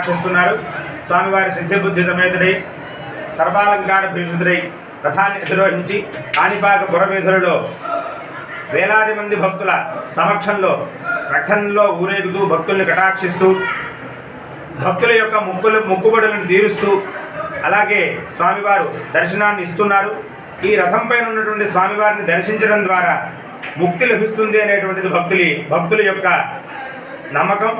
కటాక్షిస్తున్నారు స్వామివారి సిద్ధిబుద్ధి సమేతుడై సర్వాలంకార భీషుడై రథాన్ని అధిరోహించి కాణిపాక పురవీధులలో వేలాది మంది భక్తుల సమక్షంలో రథంలో ఊరేగుతూ భక్తుల్ని కటాక్షిస్తూ భక్తుల యొక్క ముక్కులు ముక్కుబడులను తీరుస్తూ అలాగే స్వామివారు దర్శనాన్ని ఇస్తున్నారు. ఈ రథం పైన ఉన్నటువంటి స్వామివారిని దర్శించడం ద్వారా ముక్తి లభిస్తుంది అనేటువంటిది భక్తులి భక్తుల యొక్క నమ్మకం.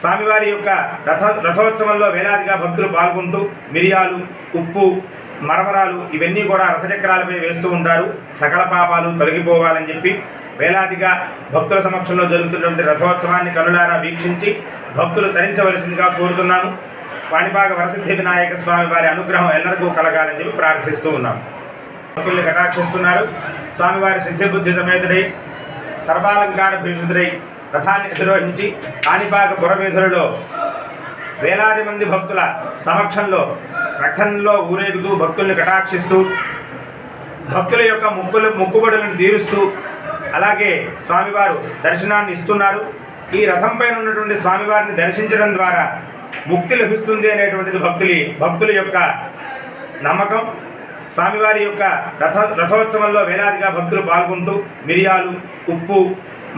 స్వామివారి యొక్క రథ రథోత్సవంలో వేలాదిగా భక్తులు పాల్గొంటూ మిరియాలు ఉప్పు మరమరాలు ఇవన్నీ కూడా రథచక్రాలపై వేస్తూ ఉంటారు. సకల పాపాలు తొలగిపోవాలని చెప్పి వేలాదిగా భక్తుల సమక్షంలో జరుగుతున్నటువంటి రథోత్సవాన్ని కనులారా వీక్షించి భక్తులు తరించవలసిందిగా కోరుతున్నాను. పాణిపాక వరసిద్ధి వినాయక స్వామి వారి అనుగ్రహం ఎల్లరికూ కలగాలని చెప్పి ప్రార్థిస్తూ ఉన్నాం. భక్తుల్ని కటాక్షిస్తున్నారు. స్వామివారి సిద్ధిబుద్ధి సమేతుడై సర్వాలంకార భీషుడై రథాన్ని అధిరోహించి కాణిపాక పురవీధులలో వేలాది మంది భక్తుల సమక్షంలో రథంలో ఊరేగుతూ భక్తుల్ని కటాక్షిస్తూ భక్తుల యొక్క ముక్కులు ముక్కుబడులను తీరుస్తూ అలాగే స్వామివారు దర్శనాన్ని ఇస్తున్నారు. ఈ రథం పైన ఉన్నటువంటి స్వామివారిని దర్శించడం ద్వారా ముక్తి లభిస్తుంది అనేటువంటిది భక్తులి భక్తుల యొక్క నమ్మకం. స్వామివారి యొక్క రథ రథోత్సవంలో వేలాదిగా భక్తులు పాల్గొంటూ మిరియాలు ఉప్పు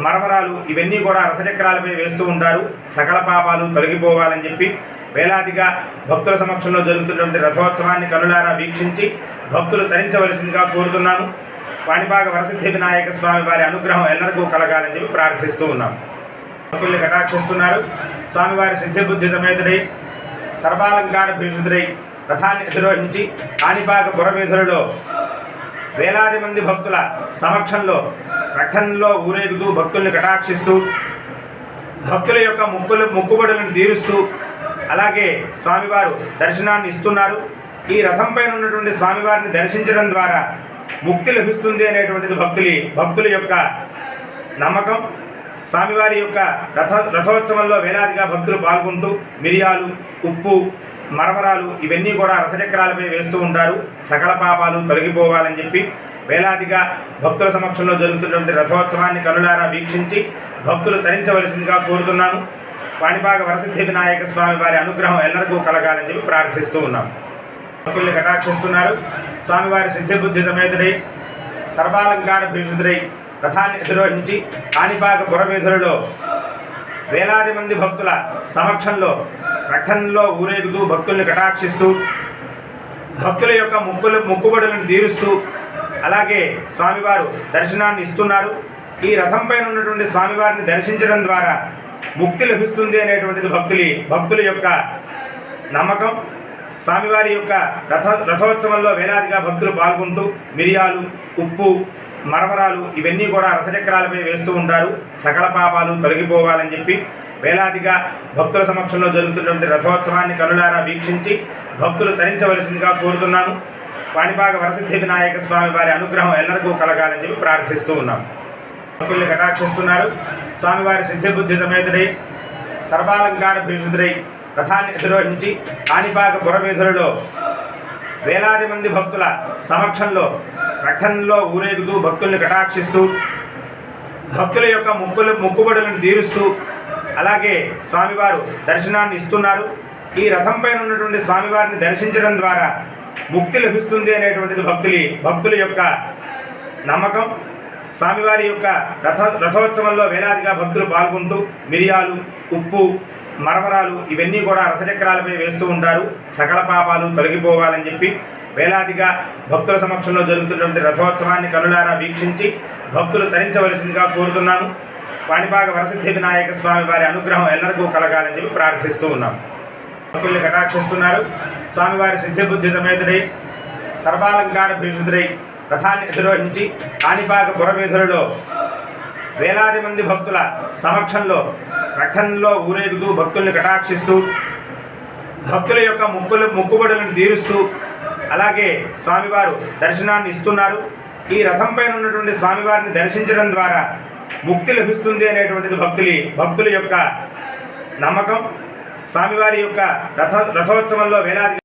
మరమరాలు ఇవన్నీ కూడా రథచక్రాలపై వేస్తూ ఉంటారు. సకల పాపాలు తొలగిపోవాలని చెప్పి వేలాదిగా భక్తుల సమక్షంలో జరుగుతున్నటువంటి రథోత్సవాన్ని కనులారా వీక్షించి భక్తులు తరించవలసిందిగా కోరుతున్నాను. పాణిపాక వరసిద్ధి వినాయక స్వామి వారి అనుగ్రహం ఎల్లరికూ కలగాలని చెప్పి ప్రార్థిస్తూ ఉన్నాం. భక్తుల్ని కటాక్షిస్తున్నారు. స్వామివారి సిద్ధిబుద్ధి సమేతుడై సర్వాలంకార భీషుడై రథాన్ని అధిరోహించి కాణిపాక పురవీధులలో వేలాది మంది భక్తుల సమక్షంలో రథంలో ఊరేగుతూ భక్తుల్ని కటాక్షిస్తూ భక్తుల యొక్క ముక్కులు ముక్కుబడులను తీరుస్తూ అలాగే స్వామివారు దర్శనాన్ని ఇస్తున్నారు. ఈ రథం పైన ఉన్నటువంటి స్వామివారిని దర్శించడం ద్వారా ముక్తి లభిస్తుంది అనేటువంటిది భక్తులి భక్తుల యొక్క నమ్మకం. స్వామివారి యొక్క రథ రథోత్సవంలో వేలాదిగా భక్తులు పాల్గొంటూ మిరియాలు ఉప్పు మరమరాలు ఇవన్నీ కూడా రథచక్రాలపై వేస్తూ ఉంటారు. సకల పాపాలు తొలగిపోవాలని చెప్పి వేలాదిగా భక్తుల సమక్షంలో జరుగుతున్నటువంటి రథోత్సవాన్ని కనులారా వీక్షించి భక్తులు తరించవలసిందిగా కోరుతున్నాను పాణిపాక వరసిద్ధి వినాయక స్వామి వారి అనుగ్రహం ఎల్లరికూ కలగాలని చెప్పి ప్రార్థిస్తూ ఉన్నాం. భక్తుల్ని కటాక్షిస్తున్నారు. స్వామివారి సిద్ధిబుద్ధి సమేతుడై సర్వాలంకార భీషుడై రథాన్ని అధిరోహించి కాణిపాక పురవీధులలో వేలాది మంది భక్తుల సమక్షంలో రథంలో ఊరేగుతూ భక్తుల్ని కటాక్షిస్తూ భక్తుల యొక్క ముక్కులు ముక్కుబడులను తీరుస్తూ అలాగే స్వామివారు దర్శనాన్ని ఇస్తున్నారు. ఈ రథం పైన ఉన్నటువంటి స్వామివారిని దర్శించడం ద్వారా ముక్తి లభిస్తుంది అనేటువంటిది భక్తులి భక్తుల యొక్క నమ్మకం. స్వామివారి యొక్క రథ రథోత్సవంలో వేలాదిగా భక్తులు పాల్గొంటూ మిరియాలు ఉప్పు మరమరాలు ఇవన్నీ కూడా రథచక్రాలపై వేస్తూ ఉంటారు. సకల పాపాలు తొలగిపోవాలని చెప్పి వేలాదిగా భక్తుల సమక్షంలో జరుగుతున్నటువంటి రథోత్సవాన్ని కనులారా వీక్షించి భక్తులు తరించవలసిందిగా కోరుతున్నాను. పాణిపాక వరసిద్ధి వినాయక స్వామి వారి అనుగ్రహం ఎల్లరికూ కలగాలని చెప్పి ప్రార్థిస్తూ ఉన్నాం. భక్తుల్ని కటాక్షిస్తున్నారు. స్వామివారి సిద్ధిబుద్ధి సమేతుడై సర్వాలంకార భీషుడై రథాన్ని అధిరోహించి కాణిపాక పురవీధులలో వేలాది మంది భక్తుల సమక్షంలో రథంలో ఊరేగుతూ భక్తుల్ని కటాక్షిస్తూ భక్తుల యొక్క ముక్కులు ముక్కుబడులను తీరుస్తూ అలాగే స్వామివారు దర్శనాన్ని ఇస్తున్నారు. ఈ రథం పైన ఉన్నటువంటి స్వామివారిని దర్శించడం ద్వారా ముక్తి లభిస్తుంది అనేటువంటిది భక్తులి భక్తుల యొక్క నమ్మకం. స్వామివారి యొక్క రథ రథోత్సవంలో వేలాదిగా భక్తులు పాల్గొంటూ మిరియాలు ఉప్పు మరమరాలు ఇవన్నీ కూడా రథచక్రాలపై వేస్తూ ఉంటారు. సకల పాపాలు తొలగిపోవాలని చెప్పి వేలాదిగా భక్తుల సమక్షంలో జరుగుతున్నటువంటి రథోత్సవాన్ని కనులారా వీక్షించి భక్తులు తరించవలసిందిగా కోరుతున్నాను. పాణిపాక వరసిద్ధి వినాయక స్వామి వారి అనుగ్రహం ఎల్లరికూ కలగాలని చెప్పి ప్రార్థిస్తూ ఉన్నాం. భక్తుల్ని కటాక్షిస్తున్నారు. స్వామివారి సిద్ధిబుద్ధి సమేతుడై సర్వాలంకార భీషుడై రథాన్ని అధిరోహించి కాణిపాక పురవీధులలో వేలాది మంది భక్తుల సమక్షంలో రథంలో ఊరేగుతూ భక్తుల్ని కటాక్షిస్తూ భక్తుల యొక్క ముక్కులు ముక్కుబడులను తీరుస్తూ అలాగే స్వామివారు దర్శనాన్ని ఇస్తున్నారు. ఈ రథం పైన ఉన్నటువంటి స్వామివారిని దర్శించడం ద్వారా ముక్తి లభిస్తుంది అనేటువంటిది భక్తులి భక్తుల యొక్క నమ్మకం. స్వామివారి యొక్క రథ రథోత్సవంలో వేలాది